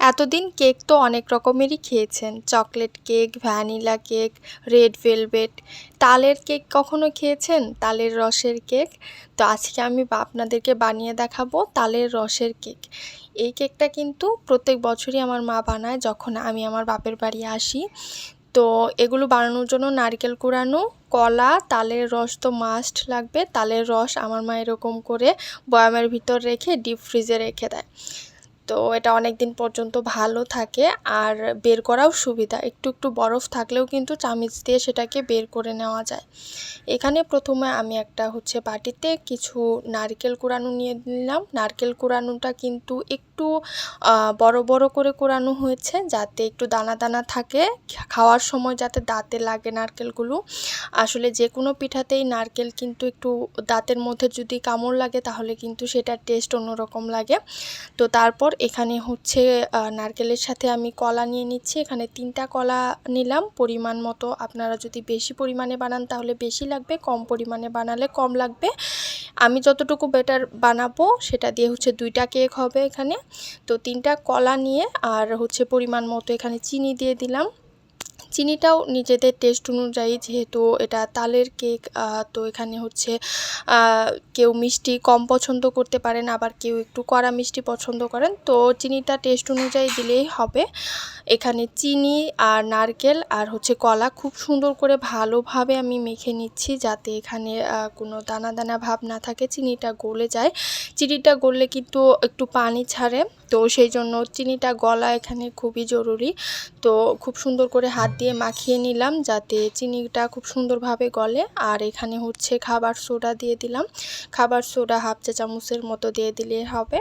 এতদিন কেক তো অনেক রকমেরই খেয়েছেন। Chocolate cake, vanilla cake, red velvet. তালের কেক কখনো খেয়েছেন? তালের রসের কেক? তো আজকে আমি আপনাদেরকে বানিয়ে দেখাবো তালের রসের কেক। এই কেকটা কিন্তু প্রত্যেক বছরই আমার মা বানায় যখন আমি আমার বাপের বাড়ি আসি। তো এগুলো বানানোর জন্য নারকেল কুড়ানো, কলা, তালের রস তো মাস্ট লাগবে। তালের রস আমার মা এরকম করে বয়ামের ভিতর রেখে ডিপ ফ্রিজে রেখে দেয়। তো এটা অনেক দিন পর্যন্ত ভালো থাকে আর বের করাও সুবিধা। একটু একটু বরফ থাকলেও কিন্তু চামিচ দিয়ে সেটাকে বের করে নেওয়া যায়। এখানে প্রথমে আমি একটা হচ্ছে বাটিতে কিছু নারকেল কুড়ানো নিয়ে নিলাম। নারকেল কুড়ানোটা কিন্তু একটু বড় বড় করে কুড়ানো হয়েছে যাতে একটু দানা দানা থাকে। খাওয়ার সময় যাতে দাঁতে লাগে নারকেলগুলো। আসলে যে কোনো পিঠাতেই নারকেল কিন্তু একটু দাঁতের মধ্যে যদি কামড় লাগে তাহলে কিন্তু সেটার টেস্ট অন্যরকম লাগে। তো তারপর এখানে হচ্ছে নারকেলের সাথে আমি কলা নিয়ে নিচ্ছি। এখানে তিনটা কলা নিলাম। পরিমাণ মতো আপনারা যদি বেশি পরিমাণে বানান তাহলে বেশি লাগবে, কম পরিমাণে বানালে কম লাগবে। আমি যতটুকু বেটার বানাবো সেটা দিয়ে হচ্ছে দুইটা কেক হবে এখানে। তো তিনটা কলা নিয়ে আর হচ্ছে পরিমাণ মতো এখানে চিনি দিয়ে দিলাম। চিনিটাও নিজেদের টেস্ট অনুযায়ী, যেহেতু এটা তালের কেক তো এখানে হচ্ছে কেউ মিষ্টি কম পছন্দ করতে পারেন, আবার কেউ একটু কড়া মিষ্টি পছন্দ করেন, তো চিনিটা টেস্ট অনুযায়ী দিলেই হবে। এখানে চিনি আর নারকেল আর হচ্ছে কলা খুব সুন্দর করে ভালোভাবে আমি মেখে নিচ্ছি যাতে এখানে কোনো দানা দানা ভাব না থাকে, চিনিটা গলে যায়। চিনিটা গললে কিন্তু একটু পানি ছাড়ে, তো সেই জন্য চিনিটা গলা এখানে খুবই জরুরি। তো খুব সুন্দর করে হাত দিয়ে মাখিয়ে নিলাম যাতে চিনিটা খুব সুন্দরভাবে গলে। আর এখানে হচ্ছে খাবার সোডা দিয়ে দিলাম। খাবার সোডা হাফ চা চামচের মতো দিয়ে দিলে হবে।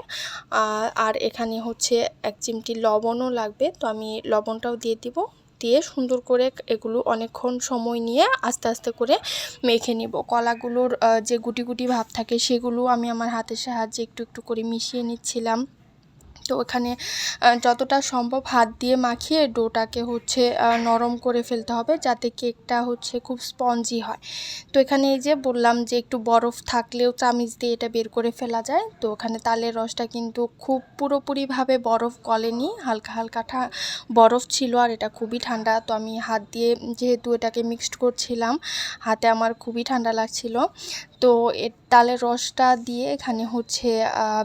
আর এখানে হচ্ছে এক চিমটি লবণও লাগবে। তো আমি লবণটাও দিয়ে দিব। দিয়ে সুন্দর করে এগুলো অনেকক্ষণ সময় নিয়ে আস্তে আস্তে করে মেখে নিব। কলাগুলোর যে গুটি গুটি ভাব থাকে সেগুলো আমি আমার হাতের সাহায্যে একটু একটু করে মিশিয়ে নিচ্ছিলাম। তো আহ, যতটা সম্ভব হাত দিয়ে মাখিয়ে ডোটাকে হচ্ছে নরম করে ফেলতে হবে যাতে কেকটা হচ্ছে খুব স্পঞ্জি হয়। তো এখানে এই যে বললাম যে একটু বরফ থাকলেও চামিচ দিয়ে এটা বের করে ফেলা যায়। তো ওখানে তালের রসটা কিন্তু খুব পুরোপুরিভাবে বরফ গলেনি হালকা হালকা বরফ ছিল আর এটা খুবই ঠান্ডা। তো আমি হাত দিয়ে যেহেতু এটাকে মিক্সড করছিলাম হাতে আমার খুবই ঠান্ডা লাগছিল। তো এর তালের রসটা দিয়ে এখানে হচ্ছে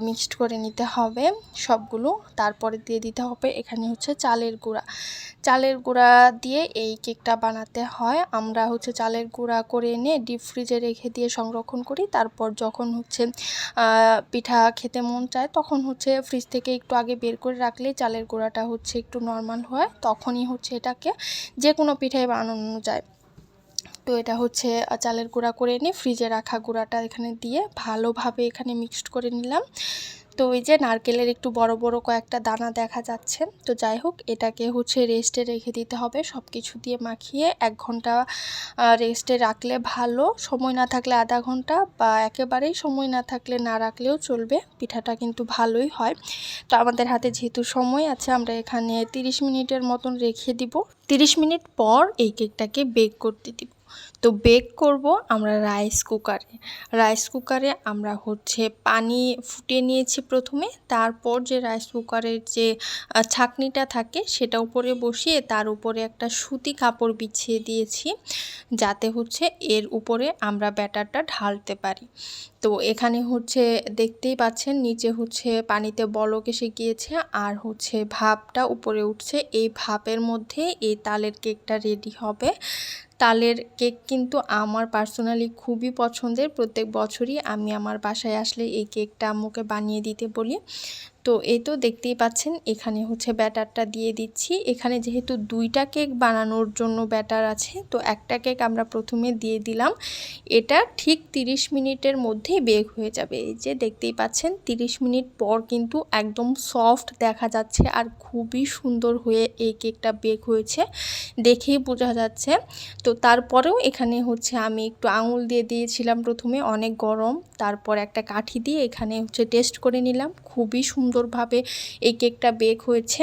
মিক্সড করে নিতে হবে সবগুলো। তারপরে দিয়ে দিতে হবে এখানে হচ্ছে চালের গুঁড়া। চালের গুঁড়া দিয়ে এই কেকটা বানাতে হয়। আমরা হচ্ছে চালের গুঁড়া করে এনে ডিপ ফ্রিজে রেখে দিয়ে সংরক্ষণ করি। তারপর যখন হচ্ছে পিঠা খেতে মন চায়, তখন হচ্ছে ফ্রিজ থেকে একটু আগে বের করে রাখলেই চালের গুঁড়াটা হচ্ছে একটু নর্মাল হয়। তখনই হচ্ছে এটাকে যে কোনো পিঠায় বানানো যায়। তো এটা হচ্ছে চালের গুঁড়া করে এনে ফ্রিজে রাখা গুঁড়াটা এখানে দিয়ে ভালোভাবে এখানে মিক্সড করে নিলাম। তো ওই যে নারকেলের একটু বড় বড় কয়েকটা দানা দেখা যাচ্ছে। তো যাই হোক, এটাকে হচ্ছে রেস্টে রেখে দিতে হবে। সব কিছু দিয়ে মাখিয়ে এক ঘণ্টা রেস্টে রাখলে ভালো। সময় না থাকলে আধা ঘণ্টা বা একেবারেই সময় না থাকলে না রাখলেও চলবে। পিঠাটা কিন্তু ভালোই হয়। তো আমাদের হাতে যেহেতু সময় আছে, আমরা এখানে 30 মিনিটের মতন রেখে দিব। 30 মিনিট পর এই কেকটাকে বেক করতে দিব। তো বেক করব আমরা রাইস কুকারে রাইস কুকারে আমরা হচ্ছে পানি ফুটিয়ে নিয়েছি প্রথমে, তারপর যে রাইস কুকারের যে ছাকনিটা থাকে সেটা উপরে বসিয়ে তার উপরে একটা সুতি কাপড় বিছিয়ে দিয়েছি, যাতে হচ্ছে এর উপরে আমরা ব্যাটারটা ঢালতে পারি। তো এখানে হচ্ছে দেখতেই পাচ্ছেন, নিচে হচ্ছে পানিতে বলক এসে গিয়েছে আর হচ্ছে ভাপটা উপরে উঠছে। এই ভাপের মধ্যে এই তালের কেকটা রেডি হবে। তালের কেক কিন্তু আমার পার্সোনালি খুবই পছন্দের। প্রত্যেক বছরই আমি আমার বাসায় আসলে এই কেকটা আম্মুকে বানিয়ে দিতে বলি। তো এই তো দেখতেই পাচ্ছেন, এখানে হচ্ছে ব্যাটারটা দিয়ে দিচ্ছি। এখানে যেহেতু দুইটা কেক বানানোর জন্য ব্যাটার আছে, তো একটা কেক আমরা প্রথমে দিয়ে দিলাম। এটা ঠিক 30 মিনিটের মধ্যেই বেক হয়ে যাবে। এই যে দেখতেই পাচ্ছেন 30 মিনিট পর কিন্তু একদম সফট দেখা যাচ্ছে আর খুবই সুন্দর হয়ে এই কেকটা বেক হয়েছে, দেখেই বোঝা যাচ্ছে। তো তারপরেও এখানে হচ্ছে আমি একটু আঙুল দিয়ে দিয়েছিলাম প্রথমে, অনেক গরম। তারপর একটা কাঠি দিয়ে এখানে হচ্ছে টেস্ট করে নিলাম, খুবই সুন্দরভাবে এই কেকটা বেক হয়েছে।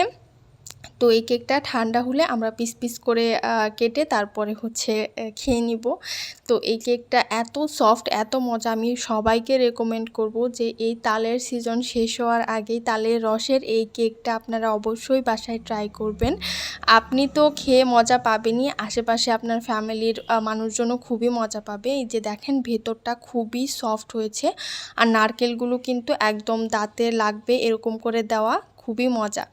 তো এই কেকটা ঠান্ডা হলে আমরা পিস পিস করে কেটে তারপরে হচ্ছে খেয়ে নিব। তো এই কেকটা এত সফট, এত মজা, আমি সবাইকে রেকমেন্ড করব যে এই তালের সিজন শেষ হওয়ার আগেই তালের রসের এই কেকটা আপনারা অবশ্যই বাসায় ট্রাই করবেন। আপনি তো খেয়ে মজা পাবেনই, আশেপাশে আপনার ফ্যামিলির মানুষজনও খুবই মজা পাবে। এই যে দেখেন ভেতরটা খুবই সফট হয়েছে। আর নারকেলগুলো কিন্তু একদম দাঁতে লাগবে এরকম করে দেওয়া। খুবই মজা।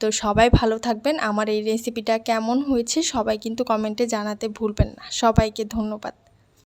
তো সবাই ভালো থাকবেন। আমার এই রেসিপিটা কেমন হয়েছে সবাই কিন্তু কমেন্টে জানাতে ভুলবেন না। সবাইকে ধন্যবাদ।